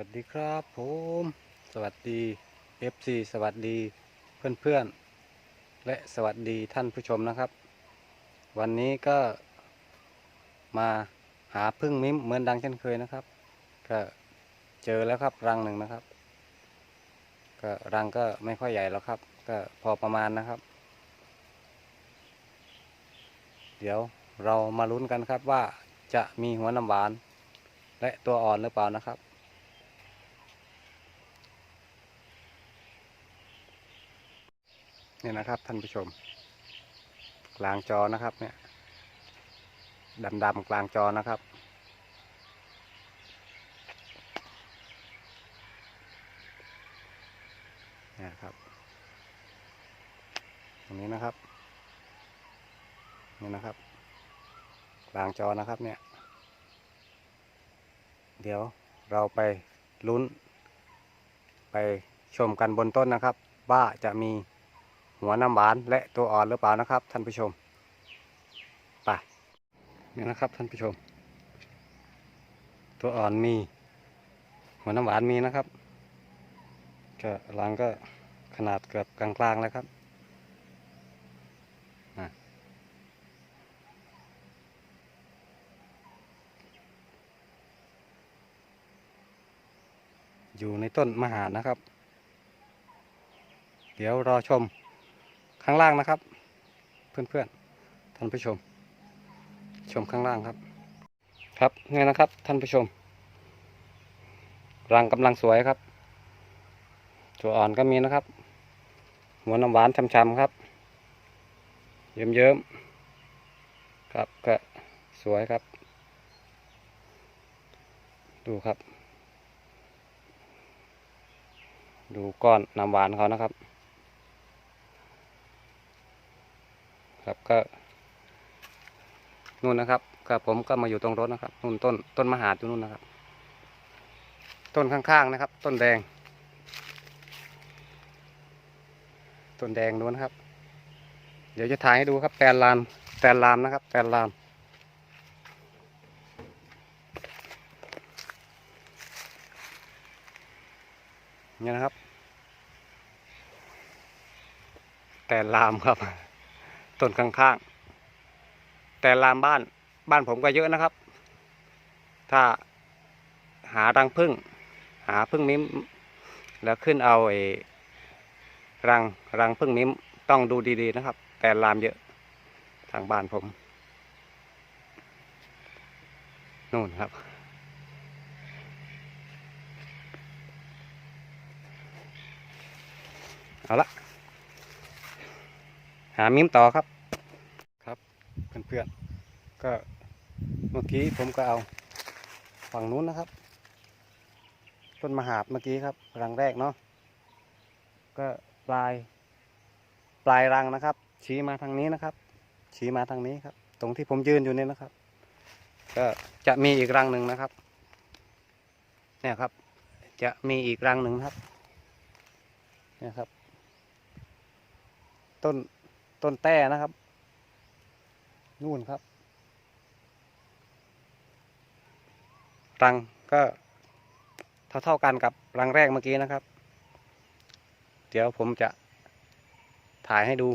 วัสดีครับผม สวัสดี FC สวัสดีเพื่อนๆ และสวัสดีท่านผู้ชมนะครับ วันนี้ก็มาหาพึ่งมิ้มเหมือนดังเช่นเคยนะครับ ก็เจอแล้วครับรังหนึ่งนะครับ ก็รังก็ไม่ค่อยใหญ่แล้วครับ ก็พอประมาณนะครับ เดี๋ยวเรามาลุ้นกันครับว่าจะมีหัวน้ำหวาน และตัวอ่อนหรือเปล่านะครับ เนี่ยนะครับ ท่านผู้ชม กลางจอนะครับ เนี่ยดำๆกลางจอนะครับ เนี่ยครับ ตรงนี้นะครับนี่นะครับ กลางจอนะครับเนี่ย เดี๋ยวเราไปลุ้น ไปชมกันบนต้นนะครับ ว่าจะมี หัวน้ำหวานและตัวอ่อนหรือเปล่านะครับ ท่านผู้ชมไปนี่นะครับ ท่านผู้ชม ตัวอ่อนมี หัวน้ำหวานมีนะครับก็รังก็ขนาดเกือบกลางๆแล้วครับอยู่ในต้นมหานะครับ เดี๋ยวรอชม ข้างล่างนะครับ เพื่อนๆท่านผู้ชม ชมข้างล่างครับ ครับนี่นะครับ ท่านผู้ชม รังกำลังสวยครับตัวอ่อนก็มีนะครับ หัวน้ำหวานช้ำๆครับ เยิ้มๆครับก็สวยครับ ดูครับ ดูก้อนน้ำหวานเขานะครับ ครับก็นู่นนะครับก็ผมก็มาอยู่ตรงรถนะครับนู่นต้นต้นมหาดอยู่นู่นนะครับ ต้นข้างๆนะครับ ต้นแดง ต้นแดงนู้นครับ เดี๋ยวจะถ่ายให้ดูครับแตนลามแตนลามนะครับแตนลามเนี่ยนะครับ แตนลามครับ ต้นข้างๆ แต่ลามบ้านบ้านผมก็เยอะนะครับ ถ้าหารังพึ่ง หาพึ่งมิ้ม แล้วขึ้นเอาไอ้รังรังพึ่งมิ้มต้องดูดีๆนะครับ แต่ลามเยอะทางบ้านผมนู่นครับ เอาละ หามิ้มต่อครับครับเพื่อนๆก็เมื่อกี้ผมก็เอาฝั่งนู้นนะครับ ต้นมหาดเมื่อกี้ครับรังแรกเนาะก็ปลาย ปลายรังนะครับ ชี้มาทางนี้นะครับ ชี้มาทางนี้ครับ ตรงที่ผมยืนอยู่นี่นะครับ ก็จะมีอีกรังหนึ่งนะครับเนี่ยครับ จะมีอีกรังหนึ่งครับเนี่ยครับ ต้น ต้นแต้นะครับ นู่นครับ รังก็เท่าเท่ากันกับรังแรกเมื่อกี้นะครับ เดี๋ยวผมจะถ่ายให้ดู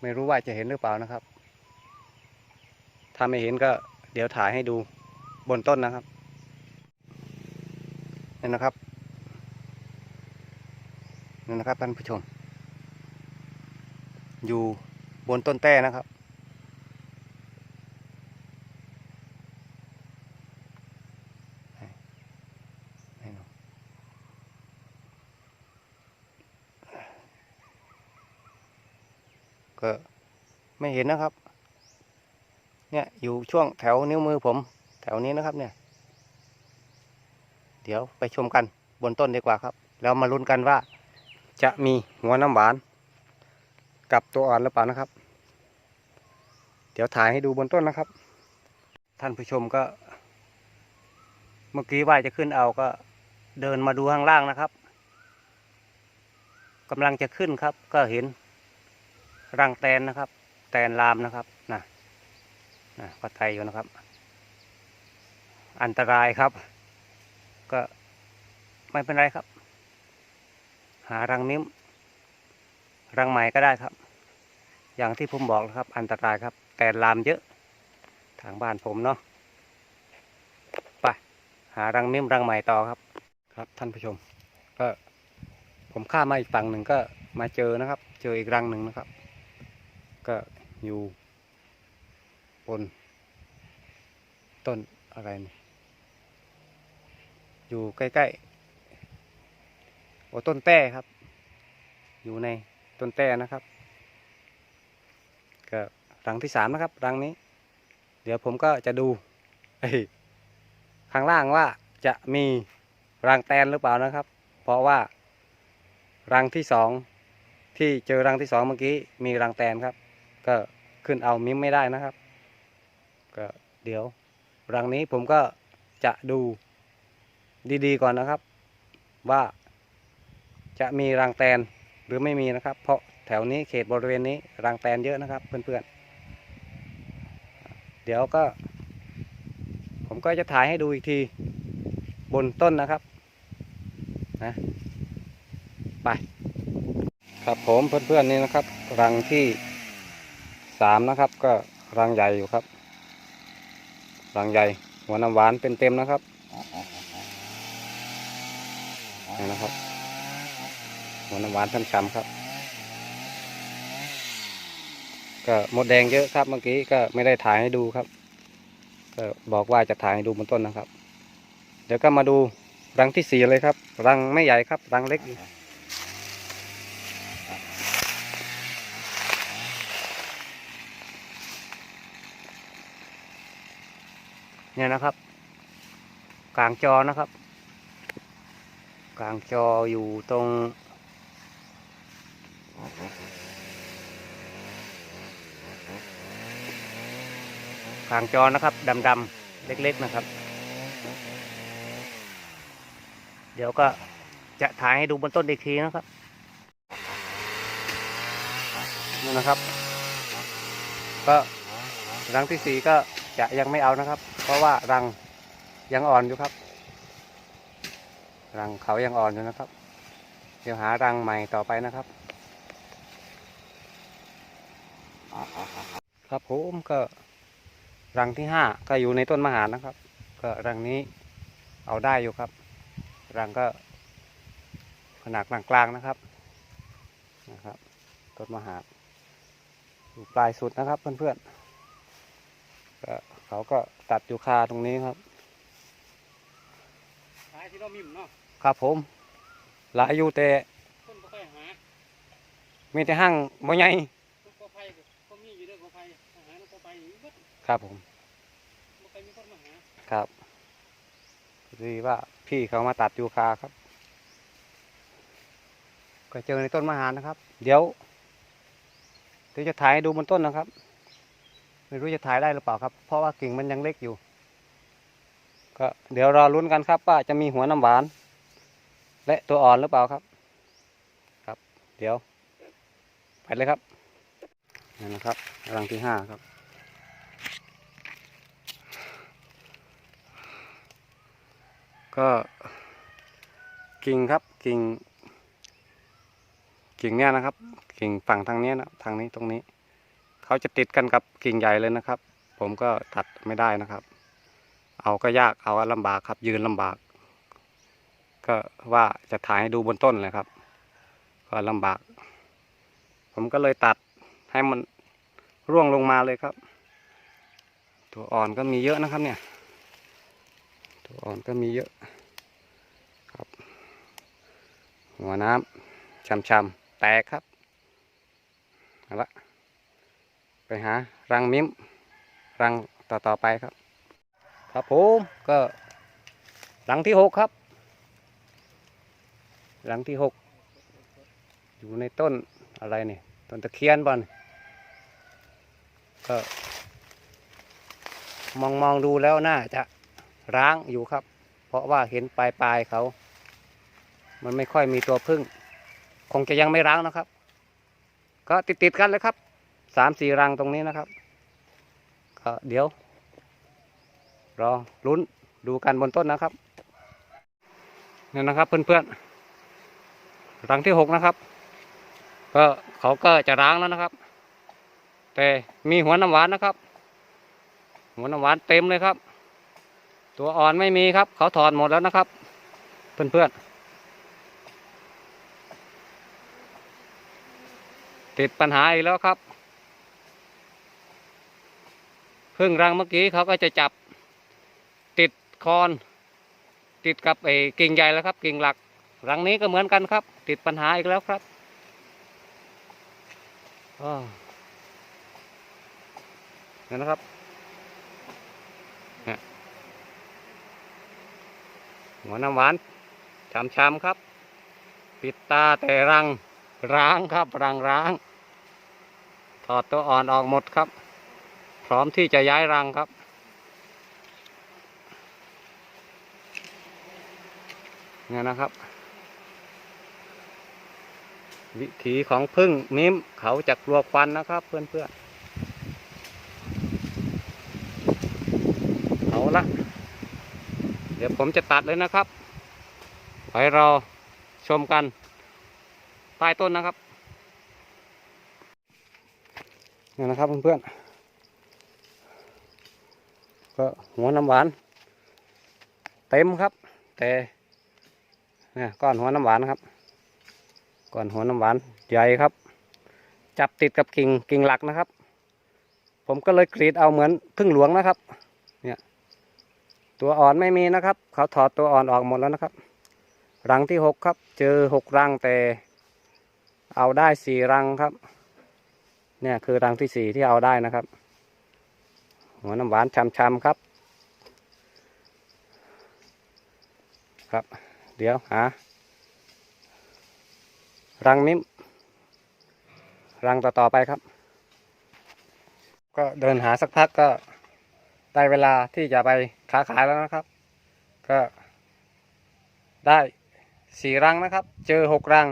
ไม่รู้ว่าจะเห็นหรือเปล่านะครับ ถ้าไม่เห็นก็เดี๋ยวถ่ายให้ดูบนต้นนะครับนี่นะครับนี่นะครับท่านผู้ชม อยู่บนต้นแต้นะครับ ก็ไม่เห็นนะครับ เนี่ยอยู่ช่วงแถวนิ้วมือผม แถวนี้นะครับเนี่ย เดี๋ยวไปชมกันบนต้นดีกว่าครับ แล้วมาลุ้นกันว่าจะมีหัวน้ำหวาน กับตัวอ่อนหรือเปล่านะครับ เดี๋ยวถ่ายให้ดูบนต้นนะครับ ท่านผู้ชมก็ เมื่อกี้ว่าจะขึ้นเอาก็เดินมาดูข้างล่างนะครับกำลังจะขึ้นครับ ก็เห็นรังแตนนะครับ แตนลามนะครับนะนะก็ไทยอยู่นะครับ อันตรายครับ ก็ไม่เป็นไรครับ หารังมิ้มรังใหม่ก็ได้ครับ อย่างที่ผมบอกนะครับ อันตรายครับ แต่ลามเยอะ ทางบ้านผมเนาะไปหารังมิ้มรังใหม่ต่อครับ ครับ ท่านผู้ชม ก็ผมข้ามมาอีกฝั่งหนึ่งก็มาเจอนะครับ เจออีกรังหนึ่งนะครับ ก็อยู่บนต้นอะไรนี่อยู่ใกล้ๆโอ้ต้นแต้ครับ อยู่ในต้นแต้นะครับ ก็รังที่สามนะครับ รังนี้ เดี๋ยวผมก็จะดูข้างล่างว่าจะมีรังแตนหรือเปล่านะครับ เพราะว่า รังที่สองที่เจอรังที่สองเมื่อกี้มีรังแตนครับ ก็ขึ้นเอามิ้มไม่ได้นะครับ ก็เดี๋ยว รังนี้ผมก็จะดูดีๆก่อนนะครับ ว่าจะมีรังแตนหรือไม่มีนะครับ เพราะ แถวนี้เขตบริเวณนี้รังแตนเยอะนะครับ เพื่อนๆ เดี๋ยวก็ ผมก็จะถ่ายให้ดูอีกทีบนต้นนะครับนะไปครับผมเพื่อนๆนี่นะครับ รังที่สามนะครับ ก็รังใหญ่อยู่ครับ รังใหญ่ หัวน้ำหวานเป็นเต็มนะครับนี่นะครับ หัวน้ำหวานช้ำๆครับ ก็หมดแดงเยอะครับเมื่อกี้ก็ไม่ได้ถ่ายให้ดูครับ ก็บอกว่าจะถ่ายให้ดูบนต้นนะครับ เดี๋ยวก็มาดูรังที่สี่เลยครับ รังไม่ใหญ่ครับ รังเล็กเนี่ยนะครับ กลางจอนะครับ กลางจออยู่ตรง กลางจอนะครับดำๆเล็ก ๆนะครับ เดี๋ยวก็จะถ่ายให้ดูบนต้นอีกทีนะครับนี่นะครับ ก็รังที่สี่ก็จะยังไม่เอานะครับ เพราะว่ารังยังอ่อนอยู่ครับ รังเขายังอ่อนอยู่นะครับ เดี๋ยวหารังใหม่ต่อไปนะครับครับผมก็ รังที่ห้าก็อยู่ในต้นมหาดนะครับ ก็รังนี้เอาได้อยู่ครับ รังก็ขนาดกลางๆนะครับนะครับต้นมหาดอยู่ปลายสุดนะครับเพื่อนๆก็เขาก็ตัดอยู่คาตรงนี้ครับหาที่เรามิมเนาะครับผม หลายอยู่แต่ต้นก็ค่อยหามีแต่ห้างบ่ใหญ่ ครับผมครับดีว่าพี่เขามาตัดยูคาครับ ก็เจอในต้นมะหานะครับ เดี๋ยวเดี๋ยวจะถ่ายดูบนต้นนะครับ ไม่รู้จะถ่ายได้หรือเปล่าครับ เพราะว่ากิ่งมันยังเล็กอยู่ ก็เดี๋ยวรอลุ้นกันครับว่าจะมีหัวน้ำหวาน และตัวอ่อนหรือเปล่าครับ ครับ เดี๋ยว ไปเลยครับนี่นะครับรังที่ห้าครับ ก็กิ่งครับกิ่ง กิ่งเนี้ยนะครับ กิ่งฝั่งทางเนี้ยนะทางนี้ตรงนี้ เขาจะติดกันกับกิ่งใหญ่เลยนะครับ ผมก็ตัดไม่ได้นะครับ เอาก็ยากเอาก็ลำบากครับ ยืนลำบาก ก็ว่าจะถ่ายให้ดูบนต้นเลยครับ ก็ลำบาก ผมก็เลยตัดให้มันร่วงลงมาเลยครับ ตัวอ่อนก็มีเยอะนะครับเนี่ย ตัวอ่อนก็มีเยอะครับ หัวน้ำช้ำๆแตกครับเอาละไปหารังมิ้ม รังต่อต่อไปครับ ครับผมก็หลังที่หกครับ หลังที่หกอยู่ในต้นอะไรนี่ต้นตะเคียนบอลก็มองมองดูแล้วน่าจะ ร้างอยู่ครับ เพราะว่าเห็นปลายปลายเขา มันไม่ค่อยมีตัวพึ่ง คงจะยังไม่ร้างนะครับ ก็ติดติดๆกันเลยครับสามสี่รังตรงนี้นะครับ ก็เดี๋ยว รอลุ้นดูกันบนต้นนะครับนี่นะครับเพื่อนๆรังที่หกนะครับ ก็เขาก็จะร้างแล้วนะครับ แต่มีหัวน้ำหวานนะครับ หัวน้ำหวานเต็มเลยครับ ตัวอ่อนไม่มีครับ เขาถอดหมดแล้วนะครับ เพื่อนๆ ติดปัญหาอีกแล้วครับพึ่งรังเมื่อกี้เขาก็จะจับติดคอน ติดกับไอ้กิ่งใหญ่แล้วครับ กิ่งหลัก รังนี้ก็เหมือนกันครับ ติดปัญหาอีกแล้วครับอ้อเห็นนะครับเนี่ย หัวน้ำหวานช้ำๆครับ ปิดตาแต่รังร้างครับรังร้าง ถอดตัวอ่อนออกหมดครับ พร้อมที่จะย้ายรังครับ เนี่ยนะครับ วิถีของพึ่งนิ้มเขาจะกลัวควันนะครับเพื่อนๆเอาละเดี๋ยวผมจะตัดเลยนะครับไว้เราชมกันใต้ต้นนะครับนี่นะครับเพื่อนๆก็หัวน้ำหวาน เต็มครับ แต่เนี่ยก้อนหัวน้ำหวานครับ ก้อนหัวน้ำหวานใหญ่ครับ จับติดกับกิ่งกิ่งหลักนะครับ ผมก็เลยกรีดเอาเหมือนพึ่งหลวงนะครับ ตัวอ่อนไม่มีนะครับ เขาถอดตัวอ่อนออกหมดแล้วนะครับ รังที่หกครับ เจอหกรังแต่ เอาได้สี่รังครับ เนี่ยคือรังที่สี่ที่เอาได้นะครับ หัวน้ำหวานช้ำๆครับ ครับ เดี๋ยวหารังนิ้มรังต่อๆไปครับ ก็เดินหาสักพักก็ ได้เวลาที่จะไปค้าขายแล้วนะครับ ก็ได้สี่รังนะครับ เจอหกรัง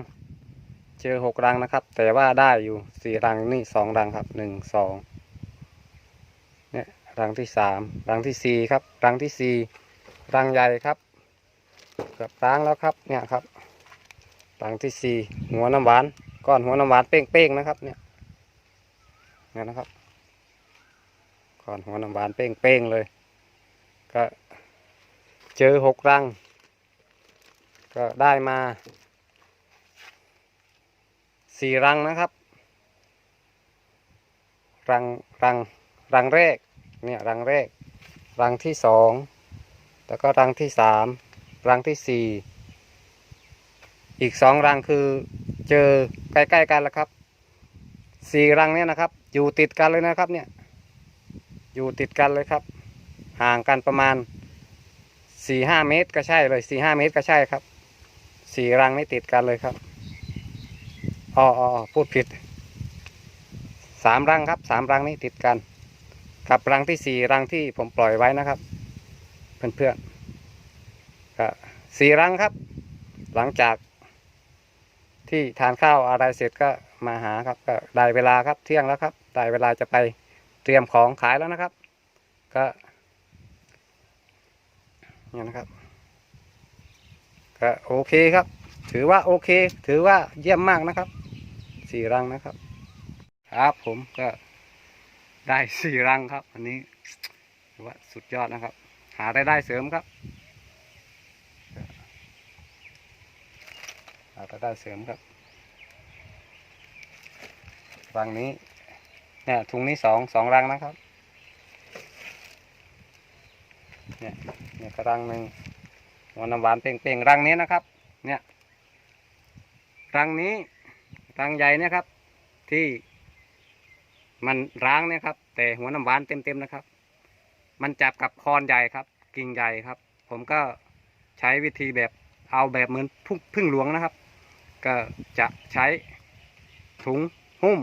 เจอหกรังนะครับ แต่ว่าได้อยู่สี่รังนี่สองรังครับหนึ่งสองเนี่ยรังที่สามรังที่สี่ครับรังที่สี่รังใหญ่ครับเกือบล้งแล้วครับเนี่ยครับรังที่สี่หัวน้ำหวานก้อนหัวน้ำหวานเป้งๆนะครับเนี่ยเนี่ยนะครับ ก้อนหัวน้ำหวานเป้งๆเลย ก็เจอหกรัง ก็ได้มาสี่รังนะครับ รังรังรังแรกเนี่ยรังแรก รังที่สองแล้วก็รังที่สามรังที่สี่อีกสองรังคือเจอใกล้ๆกันแล้วครับสี่รังเนี่ยนะครับ อยู่ติดกันเลยนะครับเนี่ย อยู่ติดกันเลยครับ ห่างกันประมาณสี่ห้าเมตรก็ใช่เลยสี่ห้าเมตรก็ใช่ครับสี่รังนี่ติดกันเลยครับอ๋อออพูดผิดสามรังครับสามรังนี่ติดกัน กับรังที่สี่รังที่ผมปล่อยไว้นะครับ เพื่อนๆก็สี่รังครับ หลังจากที่ทานข้าวอะไรเสร็จก็มาหาครับก็ได้เวลาครับเที่ยงแล้วครับ ได้เวลาจะไป เตรียมของขายแล้วนะครับ ก็เนี่ยนะครับ ก็โอเคครับ ถือว่าโอเค ถือว่าเยี่ยมมากนะครับสี่รังนะครับ ครับผมก็ได้สี่รังครับอันนี้ถือว่าสุดยอดนะครับ หารายได้เสริมครับหารายได้เสริมครับรังนี้ เนี่ยถุงนี้สองสองรังนะครับ เนี่ยเนี่ยกรังหนึ่งหัวน้ำหวานเป่งๆรังนี้นะครับ เนี่ยรังนี้รังใหญ่เนี่ยครับ ที่มันร้างเนี่ยครับ แต่หัวน้ำหวานเต็มๆนะครับ มันจับกับคอนใหญ่ครับ กิ่งใหญ่ครับ ผมก็ใช้วิธีแบบเอาแบบเหมือนพึ่งพึ่งหลวงนะครับ ก็จะใช้ถุงหุ้ม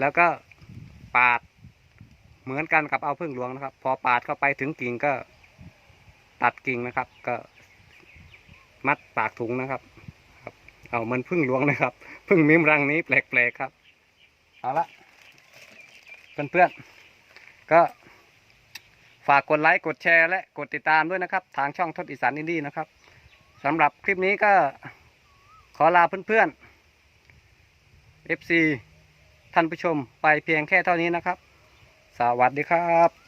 แล้วก็ ปาด เหมือนกันกับเอาพึ่งหลวงนะครับ พอปาดเข้าไปถึงกิ่งก็ตัดกิ่งนะครับ ก็มัดปากถุงนะครับครับเอามันพึ่งหลวงนะครับพึ่งมิมรังนี้แปลกๆครับ เอาละเพื่อนๆก็ฝากกดไลค์กดแชร์และกดติดตามด้วยนะครับ ทางช่องทศอีสานอินดี้นะครับสำหรับคลิปนี้ก็ขอลาเพื่อนๆ FC ท่านผู้ชมไปเพียงแค่เท่านี้นะครับ สวัสดีครับ